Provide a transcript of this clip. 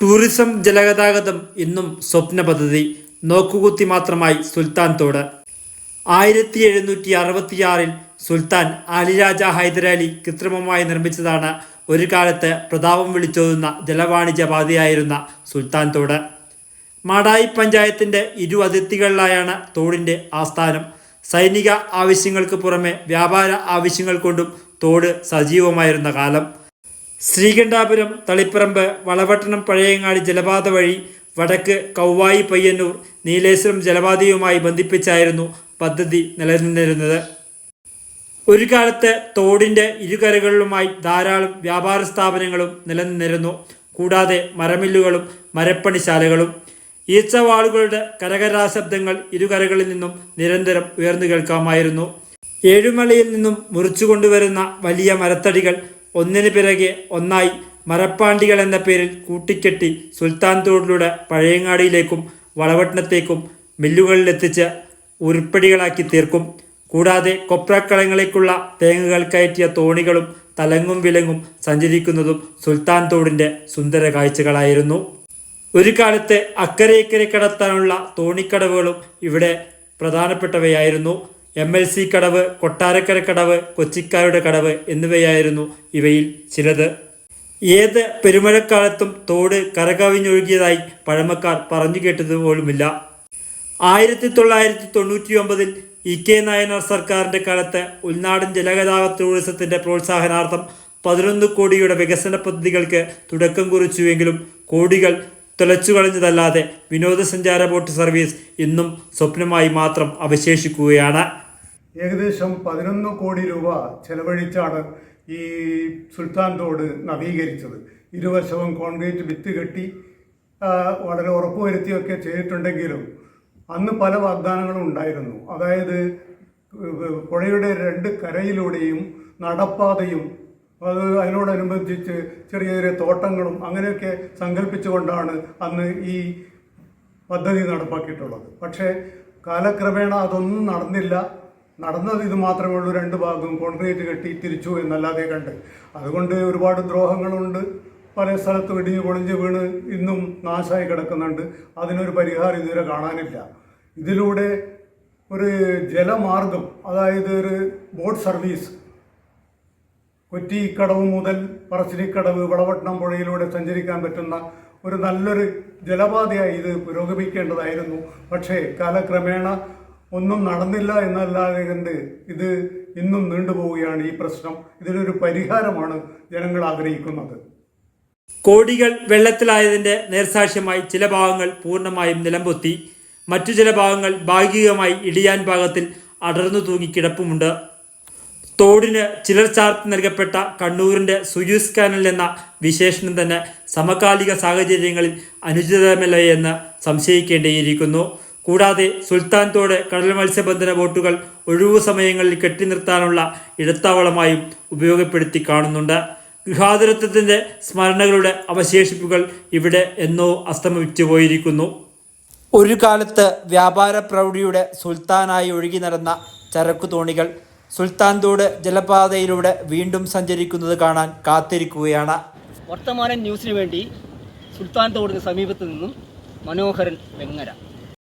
Tourism ജലഗതാഗതം ഇന്നും സ്വപ്ന പദ്ധതി നോക്കുകുത്തി മാത്രമായി സുൽത്താൻ തോട്. ആയിരത്തി എഴുന്നൂറ്റി അറുപത്തിയാറിൽ സുൽത്താൻ അലിരാജ ഹൈദരാലി കൃത്രിമമായി നിർമ്മിച്ചതാണ് ഒരു കാലത്ത് പ്രതാപം വിളിച്ചോതുന്ന ജലവാണിജ്യ പാതയായിരുന്ന സുൽത്താൻ തോട്. മാടായി പഞ്ചായത്തിന്റെ ഇരു അതിർത്തികളിലായാണ് തോടിന്റെ ആസ്ഥാനം. സൈനിക ആവശ്യങ്ങൾക്ക് പുറമെ വ്യാപാര ആവശ്യങ്ങൾ കൊണ്ടും തോട് സജീവമായിരുന്ന കാലം. ശ്രീകണ്ഠാപുരം തളിപ്പറമ്പ് വളവട്ടണം പഴയങ്ങാടി ജലപാത വഴി വടക്ക് കൗവായി പയ്യന്നൂർ നീലേശ്വരം ജലപാതയുമായി ബന്ധിപ്പിച്ചായിരുന്നു പദ്ധതി നിലനിന്നിരുന്നത്. ഒരു കാലത്ത് തോടിന്റെ ഇരുകരകളിലുമായി ധാരാളം വ്യാപാര സ്ഥാപനങ്ങളും നിലനിന്നിരുന്നു. കൂടാതെ മരമില്ലുകളും മരപ്പണിശാലകളും ഈച്ചവാളുകളുടെ കരകരാശബ്ദങ്ങൾ ഇരുകരകളിൽ നിന്നും നിരന്തരം ഉയർന്നു കേൾക്കാമായിരുന്നു. ഏഴുമലയിൽ നിന്നും മുറിച്ചു കൊണ്ടുവരുന്ന വലിയ മരത്തടികൾ ഒന്നിനു പിറകെ ഒന്നായി മരപ്പാണ്ടികൾ എന്ന പേരിൽ കൂട്ടിക്കെട്ടി സുൽത്താൻ തോടിലൂടെ പഴയങ്ങാടിയിലേക്കും വളവട്ടണത്തേക്കും മില്ലുകളിലെത്തിച്ച് ഉരുപ്പടികളാക്കി തീർക്കും. കൂടാതെ കൊപ്രക്കളങ്ങളിലേക്കുള്ള തേങ്ങകൾ കയറ്റിയ തോണികളും തലങ്ങും വിലങ്ങും സഞ്ചരിക്കുന്നതും സുൽത്താൻ തോടിന്റെ സുന്ദര കാഴ്ചകളായിരുന്നു. ഒരു കാലത്ത് അക്കരെ ഇക്കരെ കടത്താനുള്ള തോണിക്കടവുകളും ഇവിടെ പ്രധാനപ്പെട്ടവയായിരുന്നു. എം എൽ സി കടവ് കൊട്ടാരക്കര കടവ് കൊച്ചിക്കാരുടെ കടവ് എന്നിവയായിരുന്നു ഇവയിൽ ചിലത്. ഏത് പെരുമഴക്കാലത്തും തോട് കരകവിഞ്ഞൊഴുകിയതായി പഴമക്കാർ പറഞ്ഞു കേട്ടത് പോലുമില്ല ആയിരത്തി തൊള്ളായിരത്തി തൊണ്ണൂറ്റി ഒമ്പതിൽ ഇ കെ നായനാർ സർക്കാരിന്റെ കാലത്ത് ഉൾനാടൻ ജലഗതാഗത ടൂറിസത്തിന്റെ പ്രോത്സാഹനാർത്ഥം പതിനൊന്ന് കോടിയുടെ വികസന പദ്ധതികൾക്ക് തുടക്കം കുറിച്ചുവെങ്കിലും കോടികൾ തുലച്ചു കളഞ്ഞതല്ലാതെ വിനോദസഞ്ചാര ബോട്ട് സർവീസ് ഇന്നും സ്വപ്നമായി മാത്രം അവശേഷിക്കുകയാണ്. ഏകദേശം പതിനൊന്ന് കോടി രൂപ ചെലവഴിച്ചാണ് ഈ സുൽത്താൻ തോട് നവീകരിച്ചത്. ഇരുവശവും കോൺക്രീറ്റ് വിത്ത് കെട്ടി വളരെ ഉറപ്പുവരുത്തിയൊക്കെ ചെയ്തിട്ടുണ്ടെങ്കിലും അന്ന് പല വാഗ്ദാനങ്ങളും ഉണ്ടായിരുന്നു. അതായത് പുഴയുടെ രണ്ട് കരയിലൂടെയും നടപ്പാതയും അത് അതിനോടനുബന്ധിച്ച് ചെറിയ ചെറിയ തോട്ടങ്ങളും അങ്ങനെയൊക്കെ സങ്കല്പിച്ചുകൊണ്ടാണ് അന്ന് ഈ പദ്ധതി നടപ്പാക്കിയിട്ടുള്ളത്. പക്ഷേ കാലക്രമേണ അതൊന്നും നടന്നില്ല. നടന്നത് ഇത് മാത്രമേ ഉള്ളൂ. രണ്ട് ഭാഗവും കോൺക്രീറ്റ് കെട്ടി തിരിച്ചു എന്നല്ലാതെ കണ്ട്. അതുകൊണ്ട് ഒരുപാട് ദ്രോഹങ്ങളുണ്ട്. പല സ്ഥലത്തും ഇടിഞ്ഞു പൊളിഞ്ഞ് വീണ് ഇന്നും നാശമായി കിടക്കുന്നുണ്ട്. അതിനൊരു പരിഹാരം ഇതുവരെ കാണാനില്ല. ഇതിലൂടെ ഒരു ജലമാർഗം അതായത് ഒരു ബോട്ട് സർവീസ് കൊറ്റിക്കടവ് മുതൽ പറശ്ശിനിക്കടവ് വളവട്ടണം പുഴയിലൂടെ സഞ്ചരിക്കാൻ പറ്റുന്ന ഒരു നല്ലൊരു ജലപാതയായി ഇത് പുരോഗമിക്കേണ്ടതായിരുന്നു. പക്ഷേ കാലക്രമേണ ഒന്നും നടന്നില്ല എന്നല്ലാതെ കണ്ട് ഇത് ഇന്നും നീണ്ടുപോവുകയാണ് ഈ പ്രശ്നം. ഇതിനൊരു പരിഹാരമാണ് ജനങ്ങൾ ആഗ്രഹിക്കുന്നത്. കോടികൾ വെള്ളത്തിലായതിന്റെ നേർസാക്ഷ്യമായി ചില ഭാഗങ്ങൾ പൂർണമായും നിലംപൊത്തി മറ്റു ചില ഭാഗങ്ങൾ ഭാഗികമായി ഇടിയാൻ ഭാഗത്തിൽ അടർന്നു തൂങ്ങി കിടപ്പുമുണ്ട്. തോടിന് ചിലർ ചാർത്തി നൽകപ്പെട്ട കണ്ണൂരിന്റെ സുയൂസ് കാനൽ എന്ന വിശേഷണം തന്നെ സമകാലിക സാഹചര്യങ്ങളിൽ അനുചിതമല്ല എന്ന് സംശയിക്കേണ്ടിയിരിക്കുന്നു. കൂടാതെ സുൽത്താൻ തോട് കടൽ മത്സ്യബന്ധന ബോട്ടുകൾ ഒഴിവു സമയങ്ങളിൽ കെട്ടി നിർത്താനുള്ള ഇടത്താവളമായും ഉപയോഗപ്പെടുത്തി കാണുന്നുണ്ട്. ഗൃഹാതുരത്വത്തിന്റെ സ്മരണകളുടെ അവശേഷിപ്പുകൾ ഇവിടെ എന്നോ അസ്തമിച്ചു പോയിരിക്കുന്നു. ഒരു കാലത്ത് വ്യാപാര പ്രൗഢിയുടെ സുൽത്താനായി ഒഴുകി നടന്ന ചരക്കു തോണികൾ സുൽത്താൻ തോട് ജലപാതയിലൂടെ വീണ്ടും സഞ്ചരിക്കുന്നത് കാണാൻ കാത്തിരിക്കുകയാണ്. വർത്തമാന ന്യൂസിന് വേണ്ടി സുൽത്താൻ തോടിന് സമീപത്ത് നിന്നും മനോഹരൻ വെങ്ങര.